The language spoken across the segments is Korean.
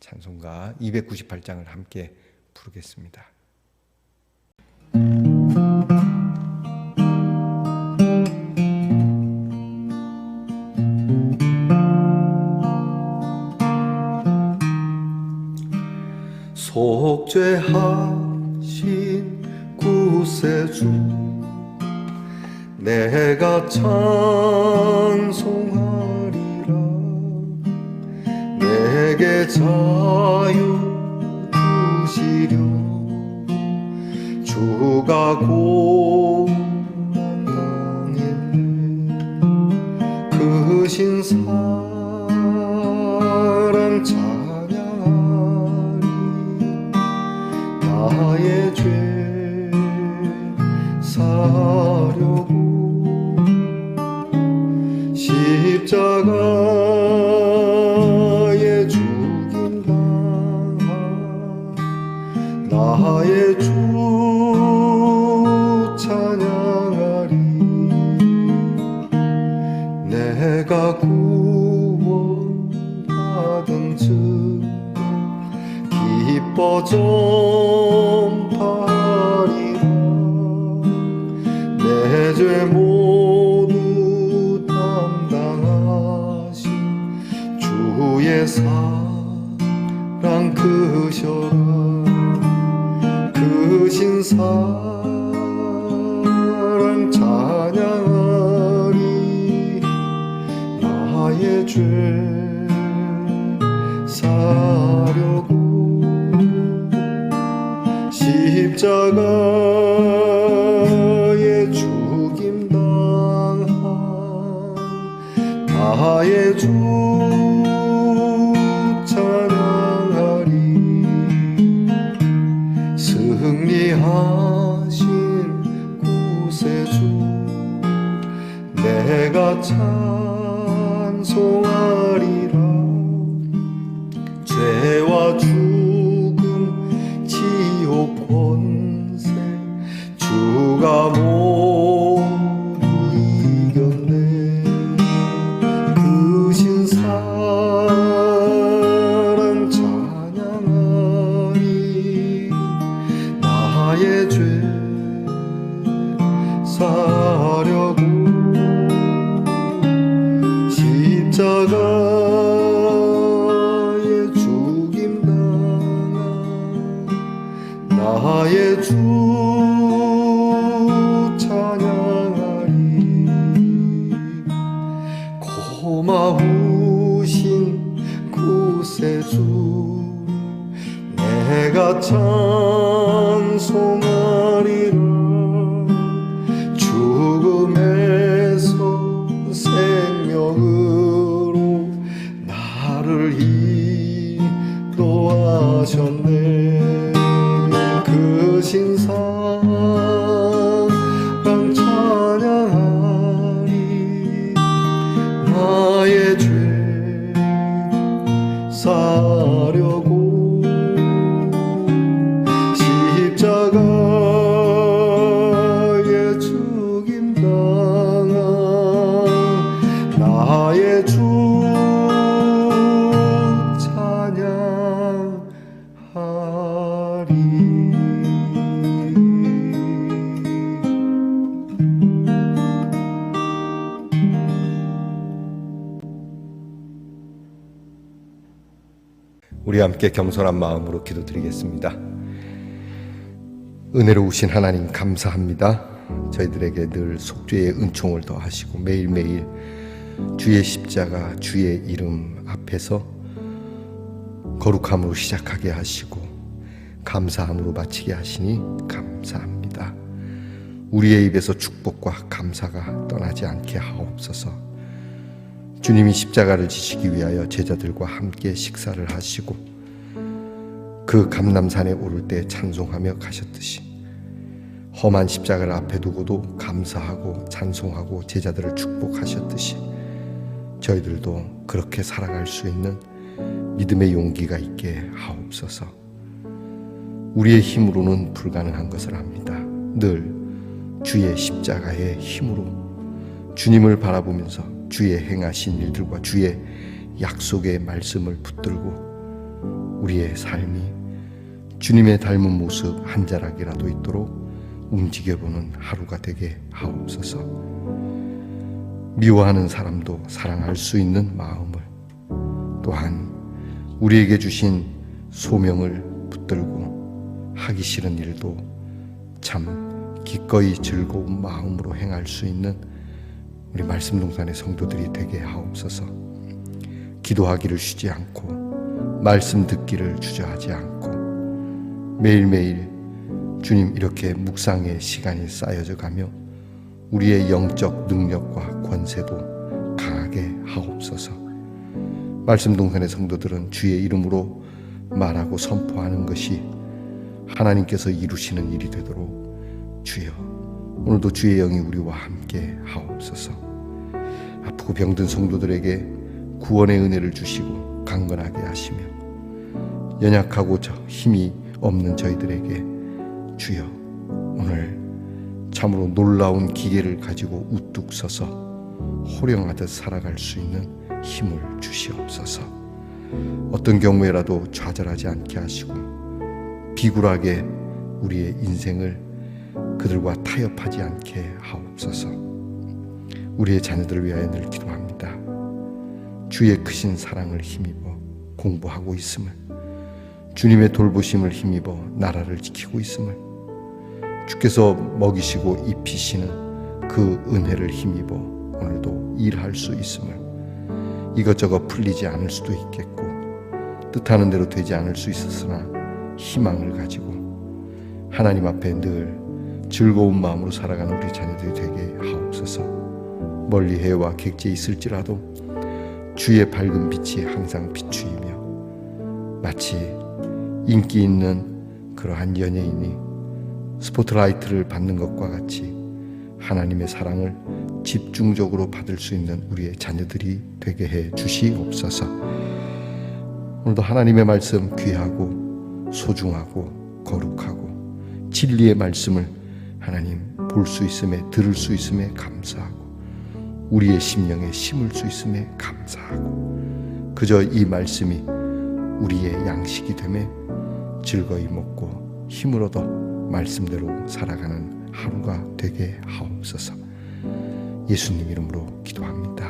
찬송가 298장을 함께 부르겠습니다. 속죄하신 구세주 내가 찬송하리라 내게 자유 주시려 주가 고 구원받은 즉 기뻐 전파하리라 내 죄 모두 담당하신 주의 사랑 크셔라. 크신 사랑 사려고 십자가 주 찬양하리. 고마우신 구세주 내가 찬송하 함께 겸손한 마음으로 기도드리겠습니다. 은혜로우신 하나님 감사합니다. 저희들에게 늘 속죄의 은총을 더하시고 매일매일 주의 십자가 주의 이름 앞에서 거룩함으로 시작하게 하시고 감사함으로 마치게 하시니 감사합니다. 우리의 입에서 축복과 감사가 떠나지 않게 하옵소서. 주님이 십자가를 지시기 위하여 제자들과 함께 식사를 하시고 그 감남산에 오를 때 찬송하며 가셨듯이 험한 십자가를 앞에 두고도 감사하고 찬송하고 제자들을 축복하셨듯이 저희들도 그렇게 살아갈 수 있는 믿음의 용기가 있게 하옵소서. 우리의 힘으로는 불가능한 것을 압니다. 늘 주의 십자가의 힘으로 주님을 바라보면서 주의 행하신 일들과 주의 약속의 말씀을 붙들고 우리의 삶이 주님의 닮은 모습 한 자락이라도 있도록 움직여보는 하루가 되게 하옵소서. 미워하는 사람도 사랑할 수 있는 마음을 또한 우리에게 주신 소명을 붙들고 하기 싫은 일도 참 기꺼이 즐거운 마음으로 행할 수 있는 우리 말씀 동산의 성도들이 되게 하옵소서. 기도하기를 쉬지 않고 말씀 듣기를 주저하지 않고 매일매일 주님 이렇게 묵상의 시간이 쌓여져 가며 우리의 영적 능력과 권세도 강하게 하옵소서. 말씀 동산의 성도들은 주의 이름으로 말하고 선포하는 것이 하나님께서 이루시는 일이 되도록 주여 오늘도 주의 영이 우리와 함께 하옵소서. 아프고 병든 성도들에게 구원의 은혜를 주시고 강건하게 하시며 연약하고 저 힘이 없는 저희들에게 주여 오늘 참으로 놀라운 기계를 가지고 우뚝 서서 호령하듯 살아갈 수 있는 힘을 주시옵소서. 어떤 경우에라도 좌절하지 않게 하시고 비굴하게 우리의 인생을 그들과 타협하지 않게 하옵소서. 우리의 자녀들을 위하여 늘 기도합니다. 주의 크신 사랑을 힘입어 공부하고 있음을 주님의 돌보심을 힘입어 나라를 지키고 있음을 주께서 먹이시고 입히시는 그 은혜를 힘입어 오늘도 일할 수 있음을 이것저것 풀리지 않을 수도 있겠고 뜻하는 대로 되지 않을 수 있었으나 희망을 가지고 하나님 앞에 늘 즐거운 마음으로 살아가는 우리 자녀들이 되게 하옵소서. 멀리 해와 객지에 있을지라도 주의 밝은 빛이 항상 비추이며 마치 인기 있는 그러한 연예인이 스포트라이트를 받는 것과 같이 하나님의 사랑을 집중적으로 받을 수 있는 우리의 자녀들이 되게 해 주시옵소서. 오늘도 하나님의 말씀 귀하고 소중하고 거룩하고 진리의 말씀을 하나님 볼 수 있음에 들을 수 있음에 감사하고 우리의 심령에 심을 수 있음에 감사하고 그저 이 말씀이 우리의 양식이 되매 즐거이 먹고 얻어 말씀대로 살아가는 하루가 되게 하옵소서. 예수님 이름으로 기도합니다.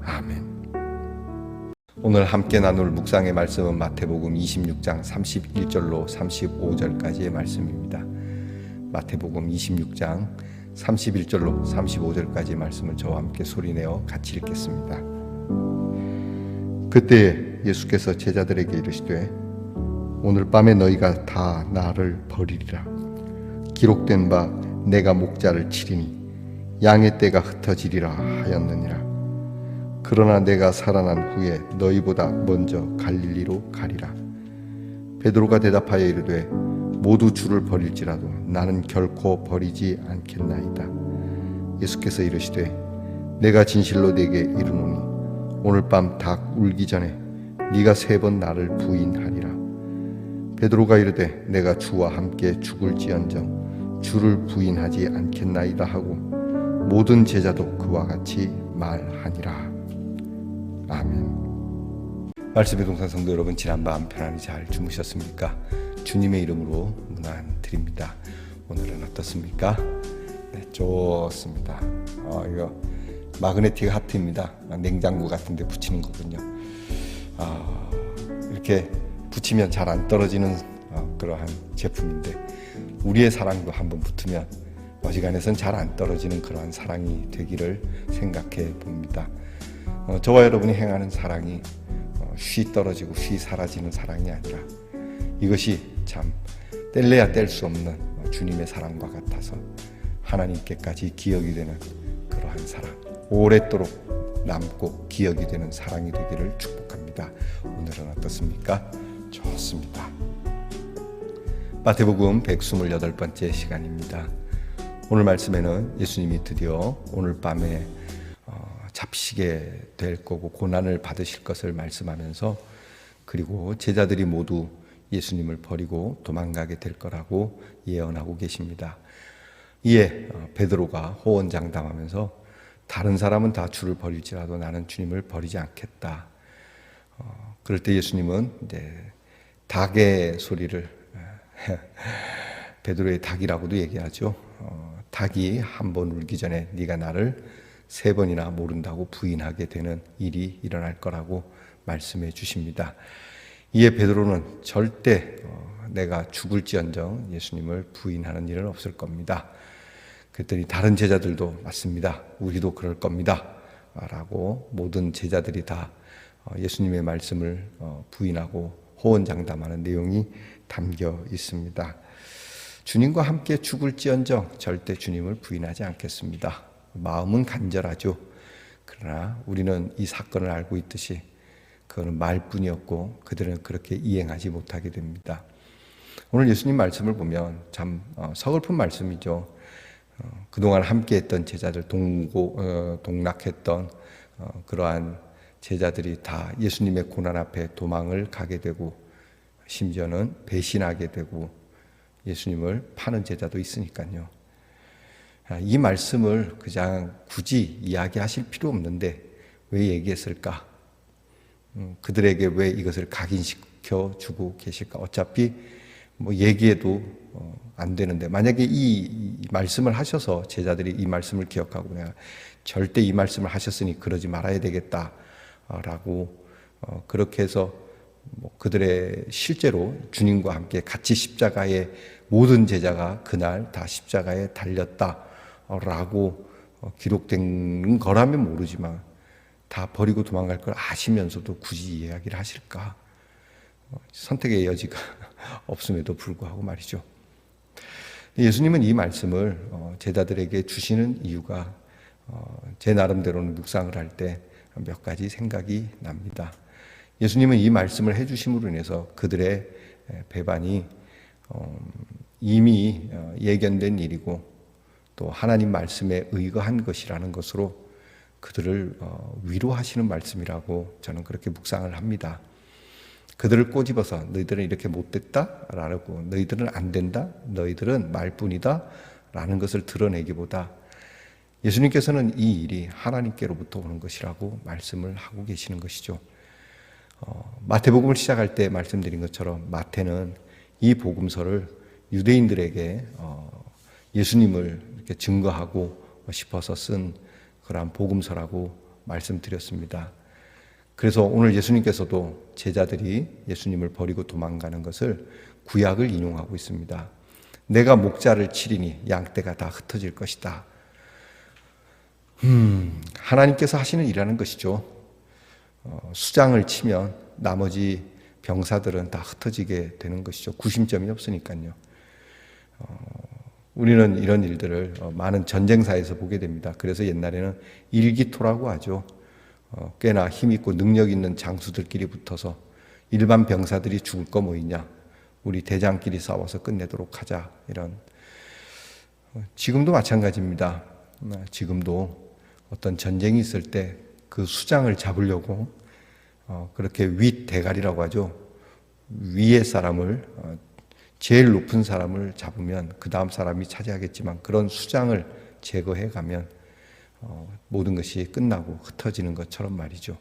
아멘. 오늘 함께 나눌 묵상의 말씀은 마태복음 26장 31절로 35절까지의 말씀입니다. 마태복음 26장 31절로 35절까지의 말씀을 저와 함께 소리내어 같이 읽겠습니다. 그때 예수께서 제자들에게 이르시되 오늘 밤에 너희가 다 나를 버리리라. 기록된 바 내가 목자를 치리니 양의 떼가 흩어지리라 하였느니라. 그러나 내가 살아난 후에 너희보다 먼저 갈릴리로 가리라. 베드로가 대답하여 이르되 모두 주를 버릴지라도 나는 결코 버리지 않겠나이다. 예수께서 이르시되 내가 진실로 네게 이르노니 오늘 밤 닭 울기 전에 네가 세 번 나를 부인하리라 베드로가 이르되 내가 주와 함께 죽을지언정 주를 부인하지 않겠나이다 하고 모든 제자도 그와 같이 말하니라. 아멘. 말씀의 동산 성도 여러분 지난밤 편안히 잘 주무셨습니까? 주님의 이름으로 문안 드립니다. 오늘은 어떻습니까? 네 좋습니다. 어, 이거 마그네틱 하트입니다. 냉장고 같은 데 붙이는 거군요. 아, 이렇게 붙이면 잘 안 떨어지는 어, 그러한 제품인데 우리의 사랑도 한번 붙으면 어지간해선 잘 안 떨어지는 그러한 사랑이 되기를 생각해 봅니다. 어, 저와 여러분이 행하는 사랑이 어, 쉬 떨어지고 쉬 사라지는 사랑이 아니라 이것이 참 뗄래야 뗄 수 없는 어, 주님의 사랑과 같아서 하나님께까지 기억이 되는 그러한 사랑 오랫도록 남고 기억이 되는 사랑이 되기를 축복합니다. 오늘은 어떻습니까? 좋습니다. 마태복음 128번째 시간입니다. 오늘 말씀에는 예수님이 드디어 오늘 밤에 어, 잡히시게 될 거고 고난을 받으실 것을 말씀하면서 그리고 제자들이 모두 예수님을 버리고 도망가게 될 거라고 예언하고 계십니다. 이에 어, 베드로가 호언장담하면서 다른 사람은 다 주를 버릴지라도 나는 주님을 버리지 않겠다. 어, 그럴 때 예수님은 이제 닭의 소리를 베드로의 닭이라고도 얘기하죠. 어, 닭이 한 번 울기 전에 네가 나를 세 번이나 모른다고 부인하게 되는 일이 일어날 거라고 말씀해 주십니다. 이에 베드로는 절대 어, 내가 죽을지언정 예수님을 부인하는 일은 없을 겁니다. 그랬더니 다른 제자들도 맞습니다. 우리도 그럴 겁니다. 라고 모든 제자들이 다 어, 예수님의 말씀을 어, 부인하고 호언장담하는 내용이 담겨 있습니다. 주님과 함께 죽을지언정 절대 주님을 부인하지 않겠습니다. 마음은 간절하죠. 그러나 우리는 이 사건을 알고 있듯이 그거는 말뿐이었고 그들은 그렇게 이행하지 못하게 됩니다. 오늘 예수님 말씀을 보면 참 어, 서글픈 말씀이죠. 어, 그동안 함께했던 제자들 동고 어, 동락했던 어, 그러한 제자들이 다 예수님의 고난 앞에 도망을 가게 되고 심지어는 배신하게 되고 예수님을 파는 제자도 있으니까요. 아, 이 말씀을 그냥 굳이 이야기하실 필요 없는데 왜 얘기했을까? 음, 그들에게 왜 이것을 각인시켜 주고 계실까? 어차피 뭐 얘기해도 어, 안 되는데 만약에 이 말씀을 하셔서 제자들이 이 말씀을 기억하고 내가 절대 이 말씀을 하셨으니 그러지 말아야 되겠다 라고 어, 그렇게 해서 뭐 그들의 실제로 주님과 함께 같이 십자가에 모든 제자가 그날 다 십자가에 달렸다 라고 어, 기록된 거라면 모르지만 다 버리고 도망갈 걸 아시면서도 굳이 이야기를 하실까? 어, 선택의 여지가 없음에도 불구하고 말이죠. 예수님은 이 말씀을 어, 제자들에게 주시는 이유가 제 나름대로는 묵상을 할 때 몇 가지 생각이 납니다. 예수님은 이 말씀을 해주심으로 인해서 그들의 배반이 이미 예견된 일이고 또 하나님 말씀에 의거한 것이라는 것으로 그들을 어, 위로하시는 말씀이라고 저는 그렇게 묵상을 합니다. 그들을 꼬집어서 너희들은 이렇게 못됐다 라고 너희들은 안 된다 너희들은 말뿐이다 라는 것을 드러내기보다 예수님께서는 이 일이 하나님께로부터 오는 것이라고 말씀을 하고 계시는 것이죠. 어, 마태복음을 시작할 때 말씀드린 것처럼 마태는 이 복음서를 유대인들에게 어, 예수님을 이렇게 증거하고 싶어서 쓴 그러한 복음서라고 말씀드렸습니다. 그래서 오늘 예수님께서도 제자들이 예수님을 버리고 도망가는 것을 구약을 인용하고 있습니다. 내가 목자를 치리니 양떼가 다 흩어질 것이다. 음, 하나님께서 하시는 일이라는 것이죠. 어, 수장을 치면 나머지 병사들은 다 흩어지게 되는 것이죠. 구심점이 없으니까요. 어, 우리는 이런 일들을 어, 많은 전쟁사에서 보게 됩니다. 그래서 옛날에는 일기토라고 하죠. 어, 꽤나 힘있고 능력 있는 장수들끼리 붙어서 일반 병사들이 죽을 거 뭐 있냐. 우리 대장끼리 싸워서 끝내도록 하자. 이런. 지금도 마찬가지입니다. 지금도 어떤 전쟁이 있을 때 그 수장을 잡으려고 그렇게 윗 대가리라고 하죠. 위의 사람을 제일 높은 사람을 잡으면 그 다음 사람이 차지하겠지만 그런 수장을 제거해 가면 어, 모든 것이 끝나고 흩어지는 것처럼 말이죠.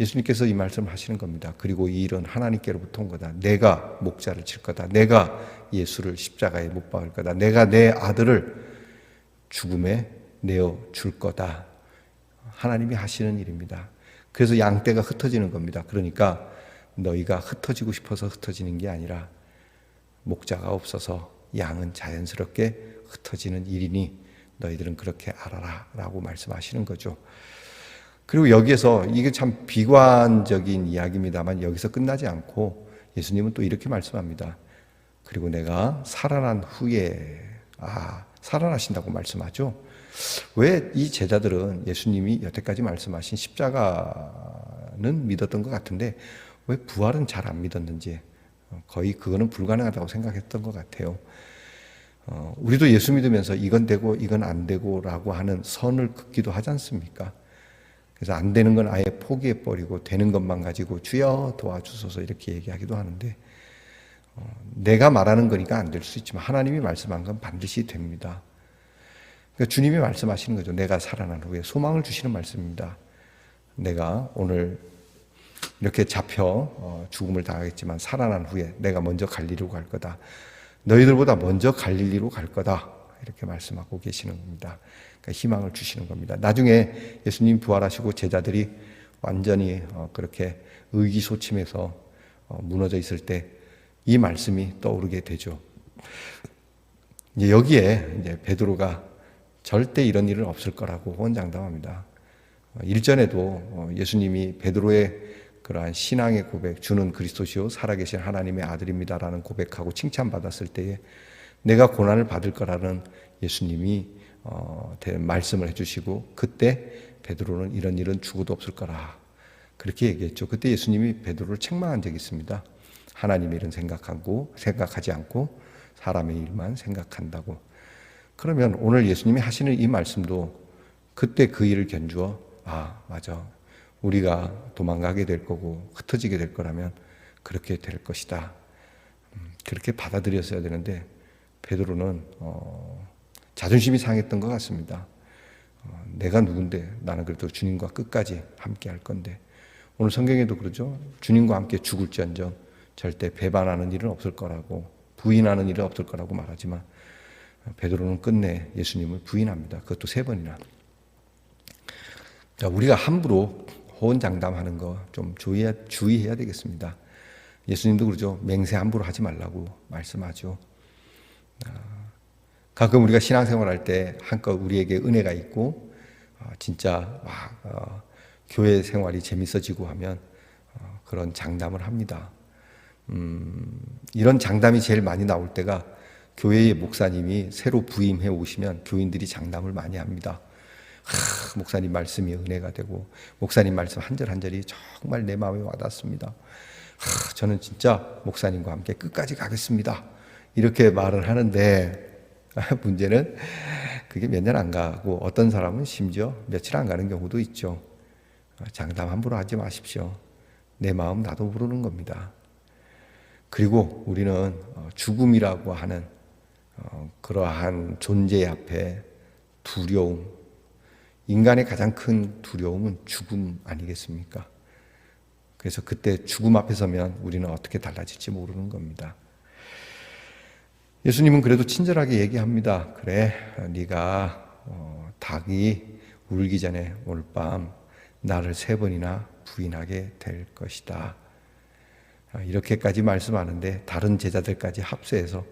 예수님께서 이 말씀을 하시는 겁니다. 그리고 이 일은 하나님께로부터 온 거다. 내가 목자를 칠 거다. 내가 예수를 십자가에 못 박을 거다. 내가 내 아들을 죽음에 내어 줄 거다. 하나님이 하시는 일입니다. 그래서 양떼가 흩어지는 겁니다. 그러니까 너희가 흩어지고 싶어서 흩어지는 게 아니라 목자가 없어서 양은 자연스럽게 흩어지는 일이니 너희들은 그렇게 알아라 라고 말씀하시는 거죠. 그리고 여기에서 이게 참 비관적인 이야기입니다만 여기서 끝나지 않고 예수님은 또 이렇게 말씀합니다. 그리고 내가 살아난 후에 아 살아나신다고 말씀하죠. 왜 이 제자들은 예수님이 여태까지 말씀하신 십자가는 믿었던 것 같은데 왜 부활은 잘 안 믿었는지 거의 그거는 불가능하다고 생각했던 것 같아요. 어, 우리도 예수 믿으면서 이건 되고 이건 안 되고라고 하는 선을 긋기도 하지 않습니까? 그래서 안 되는 건 아예 포기해 버리고 되는 것만 가지고 주여 도와주소서 이렇게 얘기하기도 하는데 어, 내가 말하는 거니까 안 될 수 있지만 하나님이 말씀한 건 반드시 됩니다. 그러니까 주님이 말씀하시는 거죠. 내가 살아난 후에 소망을 주시는 말씀입니다. 내가 오늘 이렇게 잡혀 어, 죽음을 당하겠지만 살아난 후에 내가 먼저 갈리로 갈 거다. 너희들보다 먼저 갈릴리로 갈 거다. 이렇게 말씀하고 계시는 겁니다. 그러니까 희망을 주시는 겁니다. 나중에 예수님 부활하시고 제자들이 완전히 어, 그렇게 의기소침해서 어, 무너져 있을 때 이 말씀이 떠오르게 되죠. 이제 여기에 이제 베드로가 절대 이런 일은 없을 거라고 호언장담합니다. 어, 일전에도 예수님이 베드로의 그러한 신앙의 고백, 주는 그리스도시요 살아계신 하나님의 아들입니다라는 고백하고 칭찬받았을 때에 내가 고난을 받을 거라는 예수님이 어, 말씀을 해주시고 그때 베드로는 이런 일은 죽어도 없을 거라 그렇게 얘기했죠. 그때 예수님이 베드로를 책망한 적이 있습니다. 하나님의 일은 생각하고 생각하지 않고 사람의 일만 생각한다고. 그러면 오늘 예수님이 하시는 이 말씀도 그때 그 일을 견주어 아 맞아 우리가 도망가게 될 거고 흩어지게 될 거라면 그렇게 될 것이다. 음, 그렇게 받아들였어야 되는데 베드로는 어, 자존심이 상했던 것 같습니다. 어, 내가 누군데 나는 그래도 주님과 끝까지 함께 할 건데 오늘 성경에도 그러죠. 주님과 함께 죽을지언정 절대 배반하는 일은 없을 거라고 부인하는 일은 없을 거라고 말하지만 베드로는 끝내 예수님을 부인합니다. 그것도 세 번이나. 자, 우리가 함부로 호언장담하는 거 좀 주의해야, 주의해야 되겠습니다. 예수님도 그러죠. 맹세 함부로 하지 말라고 말씀하죠. 아, 가끔 우리가 신앙생활 할때 한껏 우리에게 은혜가 있고 아, 진짜 막 어, 교회 생활이 재밌어지고 하면 어, 그런 장담을 합니다. 음, 이런 장담이 제일 많이 나올 때가 교회의 목사님이 새로 부임해 오시면 교인들이 장담을 많이 합니다. 하, 목사님 말씀이 은혜가 되고 목사님 말씀 한 절 한 절이 정말 내 마음에 와닿습니다. 하, 저는 진짜 목사님과 함께 끝까지 가겠습니다. 이렇게 말을 하는데 문제는 그게 몇 년 안 가고 어떤 사람은 심지어 며칠 안 가는 경우도 있죠. 장담 함부로 하지 마십시오. 내 마음 나도 모르는 겁니다. 그리고 우리는 어, 죽음이라고 하는 어, 그러한 존재 앞에 두려움, 인간의 가장 큰 두려움은 죽음 아니겠습니까? 그래서 그때 죽음 앞에 서면 우리는 어떻게 달라질지 모르는 겁니다. 예수님은 그래도 친절하게 얘기합니다. 그래, 네가 어, 닭이 울기 전에 오늘 밤 나를 세 번이나 부인하게 될 것이다. 아, 이렇게까지 말씀하는데 다른 제자들까지 합세해서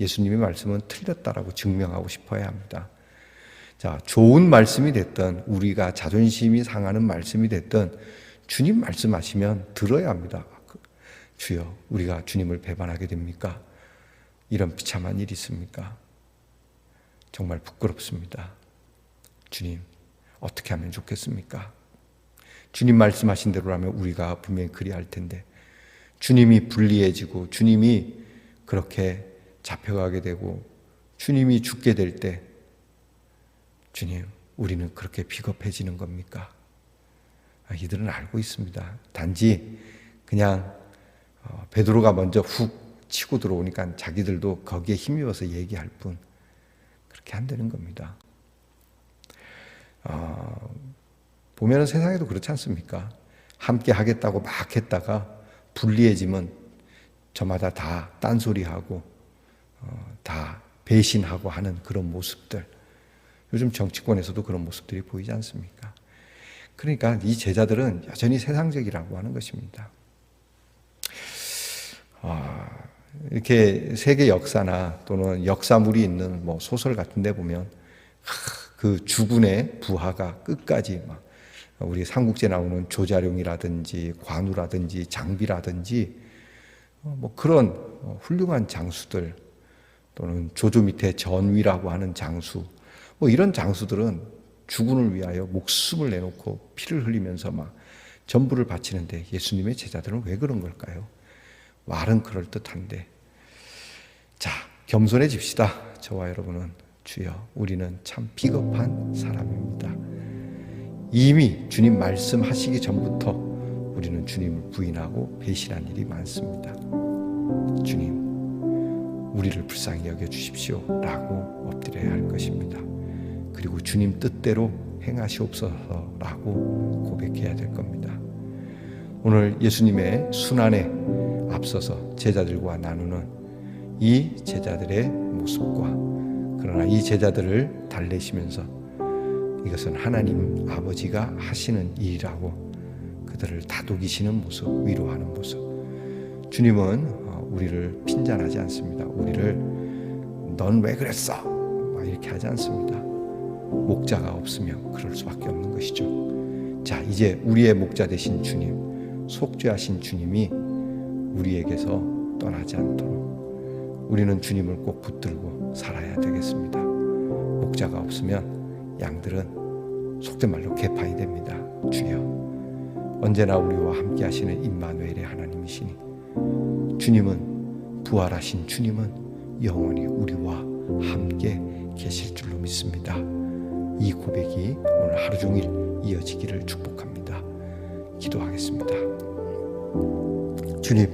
예수님의 말씀은 틀렸다라고 증명하고 싶어야 합니다. 자, 좋은 말씀이 됐던 우리가 자존심이 상하는 말씀이 됐던 주님 말씀하시면 들어야 합니다. 주여, 우리가 주님을 배반하게 됩니까? 이런 비참한 일이 있습니까? 정말 부끄럽습니다. 주님, 어떻게 하면 좋겠습니까? 주님 말씀하신 대로라면 우리가 분명히 그리할 텐데, 주님이 불리해지고, 주님이 그렇게 잡혀가게 되고, 주님이 죽게 될 때, 주님, 우리는 그렇게 비겁해지는 겁니까? 아, 이들은 알고 있습니다. 단지 그냥 어, 베드로가 먼저 훅 치고 들어오니까 자기들도 거기에 힘입어서 얘기할 뿐 그렇게 안 되는 겁니다. 어, 보면은 세상에도 그렇지 않습니까? 함께 하겠다고 막 했다가 불리해지면 저마다 다 딴소리하고 어, 다 배신하고 하는 그런 모습들. 요즘 정치권에서도 그런 모습들이 보이지 않습니까? 그러니까 이 제자들은 여전히 세상적이라고 하는 것입니다. 이렇게 세계 역사나 또는 역사물이 있는 뭐 소설 같은 데 보면 그 주군의 부하가 끝까지 막 우리 삼국지에 나오는 조자룡이라든지 관우라든지 장비라든지 어, 뭐 그런 훌륭한 장수들 또는 조조 밑에 전위라고 하는 장수. 뭐 이런 장수들은 주군을 위하여 목숨을 내놓고 피를 흘리면서 막 전부를 바치는데 예수님의 제자들은 왜 그런 걸까요? 말은 그럴듯한데. 자 겸손해집시다. 저와 여러분은 주여 우리는 참 비겁한 사람입니다. 이미 주님 말씀하시기 전부터 우리는 주님을 부인하고 배신한 일이 많습니다. 주님 우리를 불쌍히 여겨 주십시오 라고 엎드려야 할 것입니다 그리고 주님 뜻대로 행하시옵소서라고 고백해야 될 겁니다 오늘 예수님의 순환에 앞서서 제자들과 나누는 이 제자들의 모습과 그러나 이 제자들을 달래시면서 이것은 하나님 아버지가 하시는 일이라고 그들을 다독이시는 모습, 위로하는 모습. 주님은 어, 우리를 핀잔하지 않습니다. 우리를 넌 왜 그랬어? 이렇게 하지 않습니다. 목자가 없으면 그럴 수밖에 없는 것이죠. 자, 이제 우리의 목자 되신 주님, 속죄하신 주님이 우리에게서 떠나지 않도록 우리는 주님을 꼭 붙들고 살아야 되겠습니다. 목자가 없으면 양들은 속된 말로 개판이 됩니다. 주여 언제나 우리와 함께 하시는 임마누엘의 하나님이시니 주님은 부활하신 주님은 영원히 우리와 함께 계실 줄로 믿습니다. 이 고백이 오늘 하루 종일 이어지기를 축복합니다. 기도하겠습니다. 주님,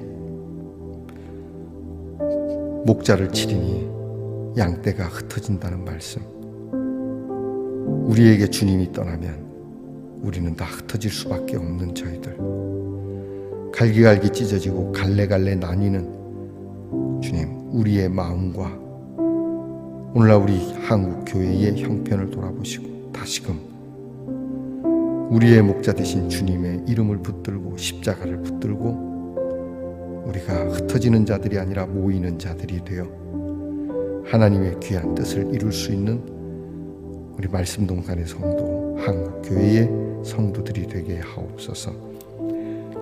목자를 치리니 양떼가 흩어진다는 말씀. 우리에게 주님이 떠나면 우리는 다 흩어질 수밖에 없는 저희들. 갈기갈기 찢어지고 갈래갈래 나뉘는 주님, 우리의 마음과 오늘날 우리 한국 교회의 형편을 돌아보시고 다시금 우리의 목자 되신 주님의 이름을 붙들고 십자가를 붙들고 우리가 흩어지는 자들이 아니라 모이는 자들이 되어 하나님의 귀한 뜻을 이룰 수 있는 우리 말씀 동산의 성도, 한국 교회의 성도들이 되게 하옵소서.